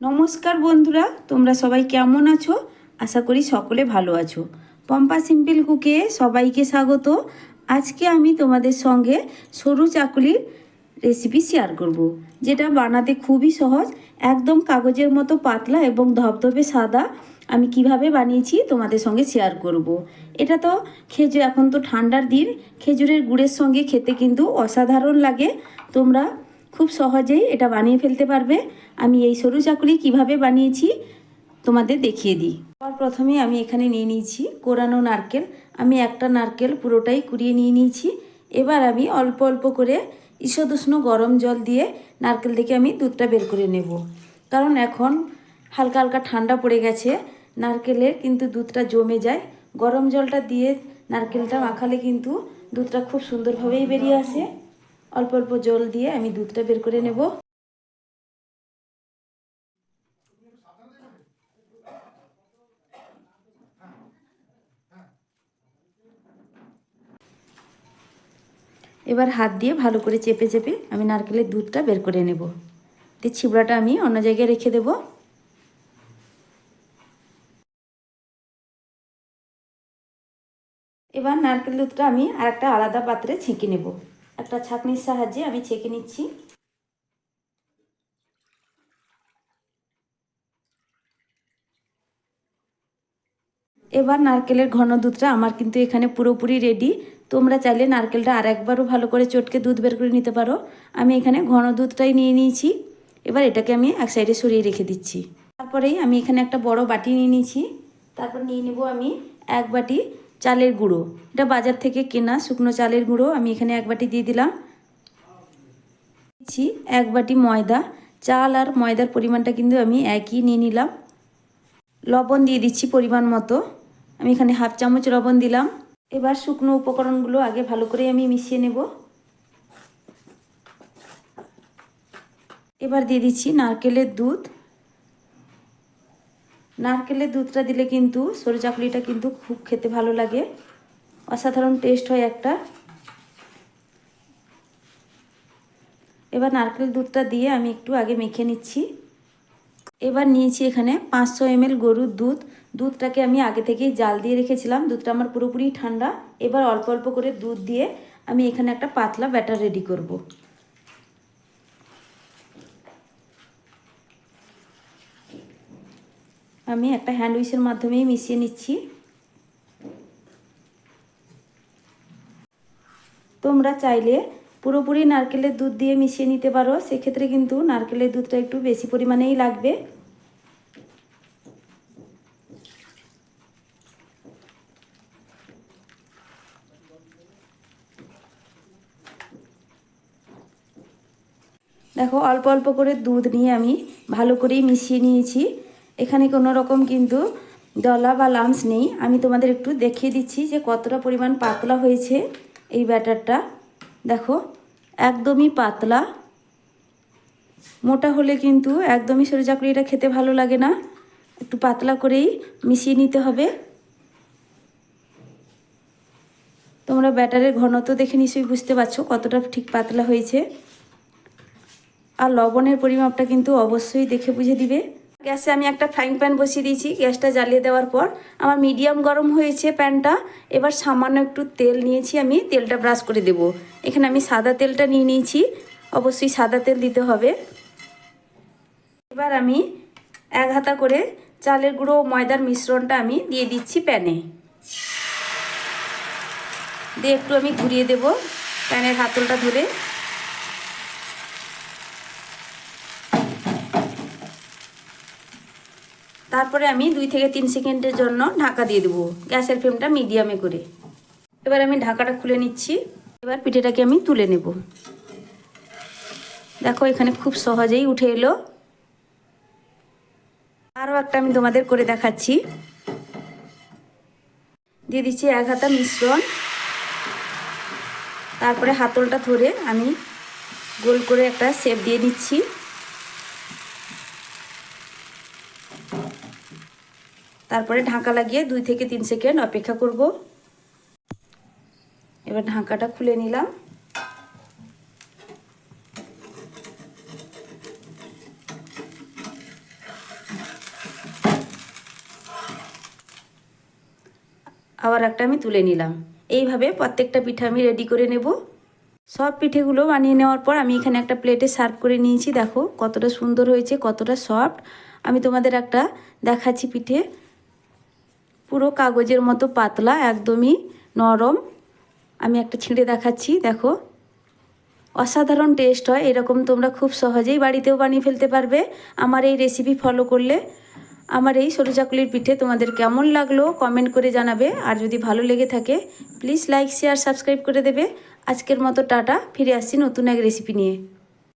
নমস্কার বন্ধুরা, তোমরা সবাই কেমন আছো আশা করি সকলে ভালো আছো পম্পা সিম্পল কুকে সবাইকে স্বাগত আজকে আমি তোমাদের সঙ্গে সরু চাকুলির রেসিপি শেয়ার করব। যেটা বানাতে খুবই সহজ, একদম কাগজের মতো পাতলা এবং ধবধবে সাদা আমি কীভাবে বানিয়েছি তোমাদের সঙ্গে শেয়ার করব। এটা তো খেজুর এখন তো ঠান্ডার দিন, খেজুরের গুড়ের সঙ্গে খেতে কিন্তু অসাধারণ লাগে তোমরা খুব সহজেই এটা বানিয়ে ফেলতে পারবে। আমি এই সরু চাকুলি কীভাবে বানিয়েছি তোমাদের দেখিয়ে দিই। সবার প্রথমে আমি এখানে নিয়ে নিয়েছি কোরানো নারকেল। আমি একটা নারকেল পুরোটাই কুড়িয়ে নিয়ে নিয়েছি। এবার আমি অল্প অল্প করে ঈষদ উষ্ণ গরম জল দিয়ে নারকেল থেকে আমি দুধটা বের করে নেব। কারণ এখন হালকা হালকা ঠান্ডা পড়ে গেছে নারকেলের কিন্তু দুধটা জমে যায়। গরম জলটা দিয়ে নারকেলটা মাখালে কিন্তু দুধটা খুব সুন্দরভাবেই বেরিয়ে আসে। অল্প অল্প জল দিয়ে আমি দুধটা বের করে নেব। এবার হাত দিয়ে ভালো করে চেপে চেপে আমি নারকেলের দুধটা বের করে নেব। দিয়ে ছিবড়াটা আমি অন্য জায়গায় রেখে দেব। এবার নারকেল দুধটা আমি আর একটা আলাদা পাত্রে ছেঁকে নেব। একটা ছাঁকনির সাহায্যে আমি ছেঁকে নিচ্ছি। এবার নারকেলের ঘন দুধটা আমার কিন্তু এখানে পুরোপুরি রেডি তোমরা চাইলে নারকেলটা আর একবারও ভালো করে চটকে দুধ বের করে নিতে পারো। আমি এখানে ঘন দুধটাই নিয়ে নিয়েছি। এবার এটাকে আমি এক সাইডে সরিয়ে রেখে দিচ্ছি। তারপরেই আমি এখানে একটা বড় বাটি নিয়ে নিয়েছি। তারপর নিয়ে নেব আমি এক বাটি চালের গুঁড়ো। এটা বাজার থেকে কেনা শুকনো চালের গুঁড়ো। আমি এখানে এক বাটি দিয়ে দিলাম। দিচ্ছি এক বাটি ময়দা। চাল আর ময়দার পরিমাণটা কিন্তু আমি একই নিয়ে নিলাম। লবণ দিয়ে দিচ্ছি পরিমাণ মতো। আমি এখানে হাফ চামচ লবণ দিলাম। এবার শুকনো উপকরণগুলো আগে ভালো করে আমি মিশিয়ে নেব। এবার দিয়ে দিচ্ছি নারকেলের দুধ। নারকেলের দুধটা দিলে কিন্তু সরু চাকলিটা কিন্তু খুব খেতে ভালো লাগে। অসাধারণ টেস্ট হয় একটা। এবার নারকেল দুধটা দিয়ে আমি একটু আগে মেখে নিচ্ছি। এবার নিয়েছি এখানে পাঁচশো এমএল গরুর দুধ। দুধটাকে আমি আগে থেকেই জাল দিয়ে রেখেছিলাম। দুধটা আমার পুরোপুরি ঠান্ডা। এবার অল্প অল্প করে দুধ দিয়ে আমি এখানে একটা পাতলা ব্যাটার রেডি করব। আমি একটা হ্যান্ড উইচের মাধ্যমেই মিশিয়ে নিচ্ছি। তোমরা চাইলে পুরোপুরি নারকেলের দুধ দিয়ে মিশিয়ে নিতে পারো, সেক্ষেত্রে কিন্তু নারকেলের দুধটা একটু বেশি পরিমাণেই লাগবে। দেখো, অল্প অল্প করে দুধ নিয়ে আমি ভালো করেই মিশিয়ে নিয়েছি। এখানে কোনো রকম কিন্তু দলা বা লামস নেই। আমি তোমাদের একটু দেখিয়ে দিচ্ছি যে কতটা পরিমাণ পাতলা হয়েছে এই ব্যাটারটা। দেখো, একদমই পাতলা। মোটা হলে কিন্তু একদমই সরু চাকরিটা খেতে ভালো লাগে না। একটু পাতলা করেই মিশিয়ে নিতে হবে। তোমরা ব্যাটারের ঘনত্ব দেখে নিশ্চয়ই বুঝতে পারছ কতটা ঠিক পাতলা হয়েছে। আর লবণের পরিমাপটা কিন্তু অবশ্যই দেখে বুঝে দিবে। গ্যাসে আমি একটা ফ্রাইং প্যান বসিয়ে দিয়েছি, গ্যাসটা জ্বালিয়ে দেওয়ার পর আমার মিডিয়াম গরম হয়েছে প্যানটা এবার সামান্য একটু তেল নিয়েছি আমি, তেলটা ব্রাশ করে দেব। এখানে আমি সাদা তেলটা নিয়ে নিয়েছি, অবশ্যই সাদা তেল দিতে হবে। এবার আমি এক হাতা করে চালের গুঁড়ো ময়দার মিশ্রণটা আমি দিয়ে দিচ্ছি প্যানে দিয়ে একটু আমি ঘুরিয়ে দেব প্যানের হাতলটা ধরে। তারপরে আমি দুই থেকে তিন সেকেন্ডের জন্য ঢাকা দিয়ে দেবো। গ্যাসের ফ্লেমটা মিডিয়ামে করে। এবার আমি ঢাকাটা খুলে নিচ্ছি। এবার পিঠেটাকে আমি তুলে নেব। দেখো, এখানে খুব সহজেই উঠে এলো। আরও একটা আমি তোমাদের করে দেখাচ্ছি। দিয়ে দিচ্ছি এক হাতা মিশ্রণ। তারপরে হাতলটা ধরে আমি গোল করে একটা শেপ দিয়ে দিচ্ছি তারপরে ঢাকা লাগিয়ে দুই থেকে তিন সেকেন্ড অপেক্ষা করব। এবার ঢাকাটা খুলে নিলাম। আবার একটা আমি তুলে নিলাম। এইভাবে প্রত্যেকটা পিঠা আমি রেডি করে নেব। সব পিঠেগুলো বানিয়ে নেওয়ার পর আমি এখানে একটা প্লেটে সার্ভ করে নিয়েছি। দেখো কতটা সুন্দর হয়েছে, কতটা সফট আমি তোমাদের একটা দেখাচ্ছি পিঠে। পুরো কাগজের মতো পাতলা, একদমই নরম। আমি একটা ছিঁড়ে দেখাচ্ছি, দেখো। অসাধারণ টেস্ট হয়, এরকম তোমরা খুব সহজেই বাড়িতেও বানিয়ে ফেলতে পারবে। আমার এই রেসিপি ফলো করলে আমার এই সরু চাকুলির পিঠে তোমাদের কেমন লাগল কমেন্ট করে জানাবে। আর যদি ভালো লেগে থাকে প্লিজ লাইক শেয়ার সাবস্ক্রাইব করে দেবে। আজকের মতো টাটা, ফিরে আসছি নতুন এক রেসিপি নিয়ে।